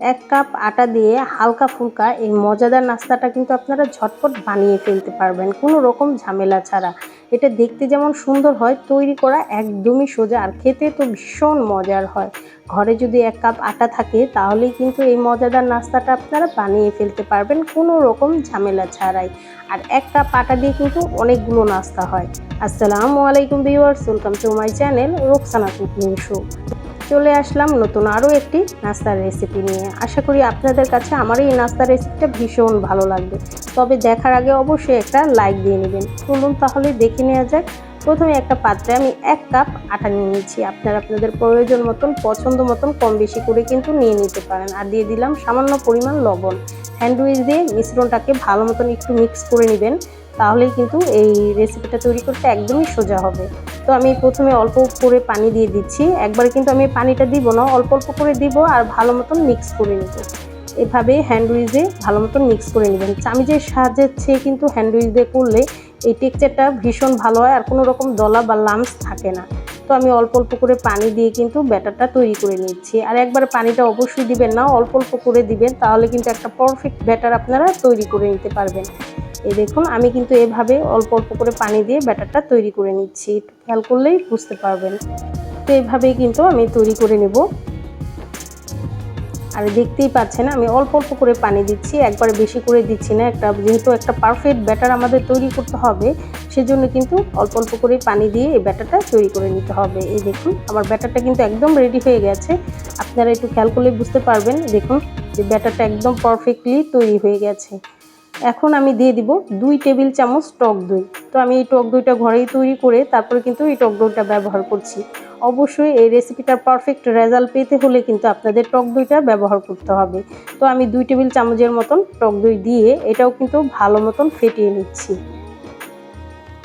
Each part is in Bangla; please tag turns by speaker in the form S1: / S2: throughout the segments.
S1: এক কাপ আটা দিয়ে হালকা ফুলকা এই মজাদার নাস্তাটা কিন্তু আপনারা ঝটপট বানিয়ে ফেলতে পারবেন, কোনো রকম ঝামেলা ছাড়া। এটা দেখতে যেমন সুন্দর হয়, তৈরি করা একদমই সোজা আর খেতে তো ভীষণ মজার হয়। ঘরে যদি এক কাপ আটা থাকে, তাহলেই কিন্তু এই মজাদার নাস্তাটা আপনারা বানিয়ে ফেলতে পারবেন, কোনো রকম ঝামেলা ছাড়াই। আর এক কাপ আটা দিয়ে কিন্তু অনেকগুলো নাস্তা হয়। আসসালামু আলাইকুম viewers, welcome to my channel Roksana cooking show. চলে আসলাম নতুন আরও একটি নাস্তার রেসিপি নিয়ে। আশা করি আপনাদের কাছে আমার এই নাস্তার রেসিপিটা ভীষণ ভালো লাগবে। তবে দেখার আগে অবশ্যই একটা লাইক দিয়ে নেবেন। চলুন তাহলে দেখে নেওয়া যাক। প্রথমে একটা পাত্রে আমি এক কাপ আটা নিয়ে নিচ্ছি আপনারা আপনাদের প্রয়োজন মতন, পছন্দ মতন কম বেশি করে কিন্তু নিয়ে নিতে পারেন। আর দিয়ে দিলাম সামান্য পরিমাণ লবণ। হ্যান্ডউইচ দিয়ে মিশ্রণটাকে ভালো মতন একটু মিক্স করে নেবেন। তাহলেই কিন্তু এই রেসিপিটা তৈরি করতে একদমই সোজা হবে। তো আমি প্রথমে অল্প করে পানি দিয়ে দিচ্ছি। একবার কিন্তু আমি পানিটা দিব না, অল্প অল্প করে দিব আর ভালো মতন মিক্স করে নেব। এভাবে হ্যান্ডউইচে ভালো মতন মিক্স করে নেবেন। চামিজের সাহায্যে কিন্তু হ্যান্ডউইচ দিয়ে করলে এই টেক্সচারটা ভীষণ ভালো হয় আর কোনো রকম দলা বা লামস থাকে না। তো আমি অল্প অল্প করে পানি দিয়ে কিন্তু ব্যাটারটা তৈরি করে নিচ্ছি। আর একবারে পানিটা অবশ্যই দিবেন না, অল্প অল্প করে দিবেন, তাহলে কিন্তু একটা পারফেক্ট ব্যাটার আপনারা তৈরি করে নিতে পারবেন। এই দেখুন, আমি কিন্তু এভাবে অল্প অল্প করে পানি দিয়ে ব্যাটারটা তৈরি করে নিচ্ছি। একটু খেয়াল করলেই বুঝতে পারবেন। তো এভাবেই কিন্তু আমি তৈরি করে নেব। আর দেখতেই পাচ্ছেন, আমি অল্প অল্প করে পানি দিচ্ছি। একবারে বেশি করে দিচ্ছি না, একটা যেহেতু একটা পারফেক্ট ব্যাটার আমাদের তৈরি করতে হবে, সেজন্য কিন্তু অল্প অল্প করে পানি দিয়ে এই ব্যাটারটা তৈরি করে নিতে হবে। এই দেখুন, আমার ব্যাটারটা কিন্তু একদম রেডি হয়ে গেছে। আপনারা একটু খেয়াল করলে বুঝতে পারবেন, দেখুন যে ব্যাটারটা একদম পারফেক্টলি তৈরি হয়ে গেছে। এখন আমি দিয়ে দিব দুই টেবিল চামচ টক দই। তো আমি এই টক দইটা ঘরেই তৈরি করে তারপরে কিন্তু এই টক দইটা ব্যবহার করছি। অবশ্যই এই রেসিপিটার পারফেক্ট রেজাল্ট পেতে হলে কিন্তু আপনাদের টক দইটা ব্যবহার করতে হবে। তো আমি দুই টেবিল চামচের মতন টক দই দিয়ে এটাও কিন্তু ভালো মতন ফেটিয়ে নিচ্ছি।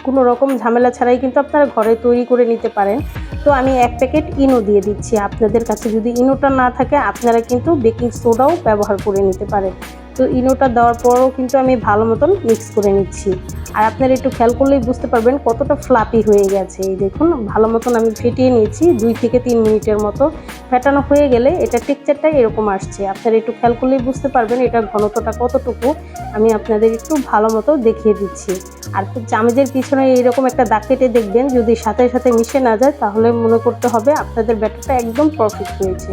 S1: কোনো রকম ঝামেলা ছাড়াই কিন্তু আপনারা ঘরে তৈরি করে নিতে পারেন। তো আমি এক প্যাকেট ইনো দিয়ে দিচ্ছি। আপনাদের কাছে যদি ইনোটা না থাকে, আপনারা কিন্তু বেকিং সোডাও ব্যবহার করে নিতে পারেন। তো ইনোটা দেওয়ার পরও কিন্তু আমি ভালো মতন মিক্স করে নিচ্ছি। আর আপনারা একটু খেয়াল করলেই বুঝতে পারবেন কতটা ফ্লাপি হয়ে গেছে। এই দেখুন, ভালো মতন আমি ফেটিয়ে নিয়েছি, দুই থেকে তিন মিনিটের মতো। ফেটানো হয়ে গেলে এটা টেক্সচারটা এরকম আসছে। আপনারা একটু খেয়াল করলেই বুঝতে পারবেন এটার ঘনত্বটা কতটুকু। আমি আপনাদের একটু ভালো মতো দেখিয়ে দিচ্ছি। আর চামচের পিছনে এইরকম একটা দাগ কেটে দেখবেন, যদি সাথে সাথে মিশে না যায়, তাহলে মনে করতে হবে আপনাদের ব্যাটারটা একদম পারফেক্ট হয়েছে।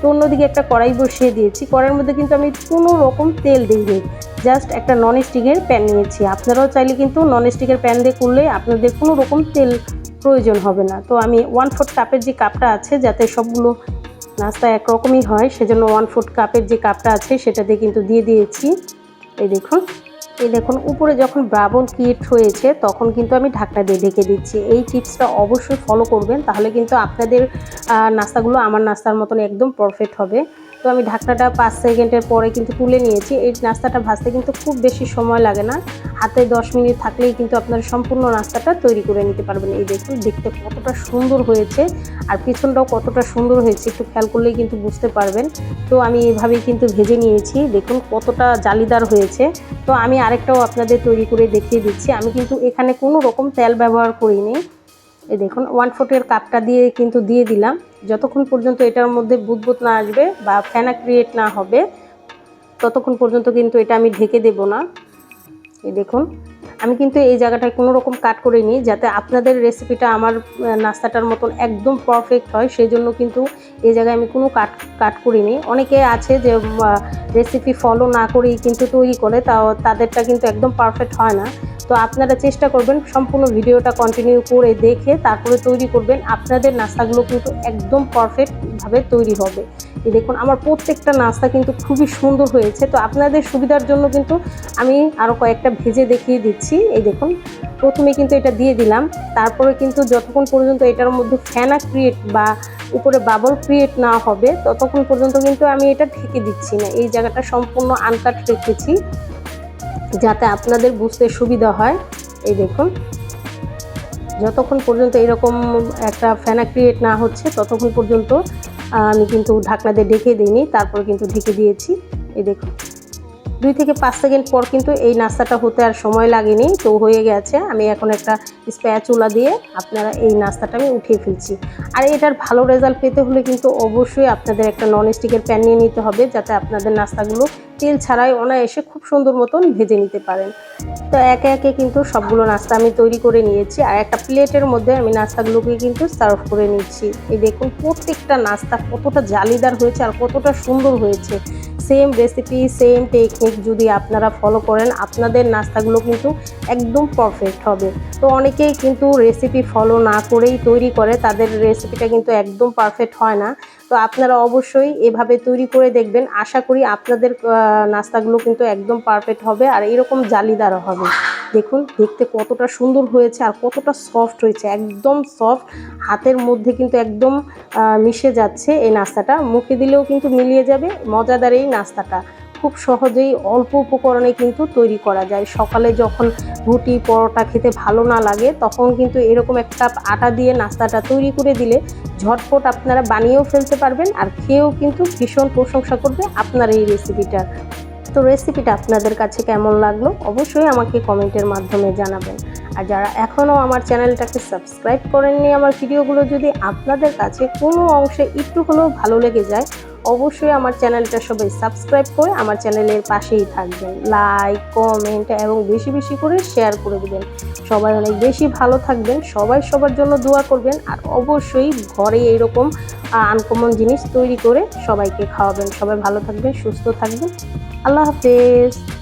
S1: তো অন্যদিকে একটা কড়াই বসিয়ে দিয়েছি। কড়াইয়ের মধ্যে কিন্তু আমি কোনো রকম তেল দিইনি জাস্ট একটা নন স্টিকের প্যান নিয়েছি। আপনারাও চাইলে কিন্তু নন স্টিকের প্যান দিয়ে করলে আপনাদের কোনো রকম তেল প্রয়োজন হবে না। তো আমি ওয়ান ফোর্থ কাপের যে কাপটা আছে, যাতে সবগুলো নাস্তা একরকমই হয়, সেজন্য ওয়ান ফোর্থ কাপের যে কাপটা আছে, সেটা দিয়ে কিন্তু দিয়ে দিয়েছি। এই দেখুন। এই দেখুন, উপরে যখন ব্রাবল ক্রিয়েট হয়েছে, তখন কিন্তু আমি ঢাকনা দিয়ে ঢেকে দিচ্ছি। এই টিপসটা অবশ্যই ফলো করবেন, তাহলে কিন্তু আপনাদের নাস্তাগুলো আমার নাস্তার মতন একদম পারফেক্ট হবে। তো আমি ঢাকনাটা পাঁচ সেকেন্ডের পরে কিন্তু তুলে নিয়েছি। এই নাস্তাটা ভাজতে কিন্তু খুব বেশি সময় লাগে না। হাতে দশ মিনিট থাকলেই কিন্তু আপনারা সম্পূর্ণ নাস্তাটা তৈরি করে নিতে পারবেন। এই দেখুন, দেখতে কতটা সুন্দর হয়েছে আর পিছনটাও কতটা সুন্দর হয়েছে, একটু খেয়াল করলেই কিন্তু বুঝতে পারবেন। তো আমি এভাবেই কিন্তু ভেজে নিয়েছি। দেখুন কতটা জালিদার হয়েছে। তো আমি আরেকটাও আপনাদের তৈরি করে দেখিয়ে দিচ্ছি। আমি কিন্তু এখানে কোনো রকম তেল ব্যবহার করিনি। এই দেখুন ওয়ান ফোর্টের কাপটা দিয়ে কিন্তু দিয়ে দিলাম। যতক্ষণ পর্যন্ত এটার মধ্যে বুদবুদ না আসবে বা ফ্যানা ক্রিয়েট না হবে, ততক্ষণ পর্যন্ত কিন্তু এটা আমি ঢেকে দেব না। এই দেখুন আমি কিন্তু এই জায়গাটায় কোনো রকম কাট করে নিই যাতে আপনাদের রেসিপিটা আমার নাস্তাটার মতন একদম পারফেক্ট হয়। সেই জন্য কিন্তু এই জায়গায় আমি কোনো কাট কাট করিনি। অনেকে আছে যে রেসিপি ফলো না করেই কিন্তু তৈরি করে, তাও তাদেরটা কিন্তু একদম পারফেক্ট হয় না। তো আপনারা চেষ্টা করবেন সম্পূর্ণ ভিডিওটা কন্টিনিউ করে দেখে তারপরে তৈরি করবেন। আপনাদের নাস্তাগুলো কিন্তু একদম পারফেক্টভাবে তৈরি হবে। দেখুন, আমার প্রত্যেকটা নাস্তা কিন্তু খুবই সুন্দর হয়েছে। তো আপনাদের সুবিধার জন্য কিন্তু আমি আরও কয়েকটা ভেজে দেখিয়ে দিচ্ছি। এই দেখুন, প্রথমে কিন্তু এটা দিয়ে দিলাম। তারপরে কিন্তু যতক্ষণ পর্যন্ত এটার মধ্যে ফ্যানা ক্রিয়েট বা উপরে বাবল ক্রিয়েট না হবে, ততক্ষণ পর্যন্ত কিন্তু আমি এটা ঢেকে দিচ্ছি না। এই জায়গাটা সম্পূর্ণ আনকাট রেখেছি, যাতে আপনাদের বুঝতে সুবিধা হয়। এই দেখুন, যতক্ষণ পর্যন্ত এরকম একটা ফ্যানা ক্রিয়েট না হচ্ছে, ততক্ষণ পর্যন্ত আমি কিন্তু ঢাকনা দিয়ে ঢেকে দিইনি, তারপর কিন্তু ঢেকে দিয়েছি। এই দেখুন দুই থেকে পাঁচ সেকেন্ড পর কিন্তু এই নাস্তাটা হতে আর সময় লাগেনি, তো হয়ে গেছে। আমি এখন একটা স্প্যাচুলা দিয়ে আপনারা এই নাস্তাটা আমি উঠিয়ে ফেলছি। আর এটার ভালো রেজাল্ট পেতে হলে কিন্তু অবশ্যই আপনাদের একটা নন স্টিকের প্যান নিয়ে নিতে হবে, যাতে আপনাদের নাস্তাগুলো তেল ছাড়াই অনায়াসে খুব সুন্দর মতন ভেজে নিতে পারেন। তো একে একে কিন্তু সবগুলো নাস্তা আমি তৈরি করে নিয়েছি। আর একটা প্লেটের মধ্যে আমি নাস্তাগুলোকে কিন্তু সার্ভ করে নিচ্ছি। এই দেখুন, প্রত্যেকটা নাস্তা কতটা জালিদার হয়েছে আর কতটা সুন্দর হয়েছে। সেম রেসিপি সেম টেকনিক যদি আপনারা ফলো করেন, আপনাদের নাস্তাগুলো কিন্তু একদম পারফেক্ট হবে। তো অনেকেই কিন্তু রেসিপি ফলো না করেই তৈরি করে, তাদের রেসিপিটা কিন্তু একদম পারফেক্ট হয় না। তো আপনারা অবশ্যই এভাবে তৈরি করে দেখবেন। আশা করি আপনাদের নাস্তাগুলো কিন্তু একদম পারফেক্ট হবে আর এরকম জালিদারও হবে। দেখুন, দেখতে কতটা সুন্দর হয়েছে আর কতটা সফট হয়েছে। একদম সফট হাতের মধ্যে কিন্তু একদম মিশে যাচ্ছে এই নাস্তাটা। মুখে দিলেও কিন্তু মিলিয়ে যাবে, মজাদার এই নাস্তাটা। খুব সহজেই অল্প উপকরণে কিন্তু তৈরি করা যায়। সকালে যখন রুটি, পরোটা খেতে ভালো না লাগে, তখন কিন্তু এরকম একটা আটা দিয়ে নাস্তাটা তৈরি করে দিলে ঝটপট আপনারা বানিয়েও ফেলতে পারবেন আর খেয়েও কিন্তু ভীষণ প্রশংসা করবে আপনার এই রেসিপিটার তো রেসিপিটা আপনাদের কাছে কেমন লাগল, অবশ্যই আমাকে কমেন্টের মাধ্যমে জানাবেন। আর যারা এখনও আমার চ্যানেলটাকে সাবস্ক্রাইব করেননি, আমার ভিডিওগুলো যদি আপনাদের কাছে কোনো অংশে একটু হলেও ভালো লেগে যায় অবশ্যই আমার চ্যানেলটা সবাই সাবস্ক্রাইব করে আমার চ্যানেলের পাশেই থাকবেন। লাইক কমেন্ট এবং বেশি বেশি করে শেয়ার করে দেবেন। সবাই অনেক বেশি ভালো থাকবেন, সবাই সবার জন্য দোয়া করবেন আর অবশ্যই ঘরে এইরকম আনকমন জিনিস তৈরি করে সবাইকে খাওয়াবেন। সবাই ভালো থাকবেন, সুস্থ থাকবেন। আল্লাহ হাফেজ।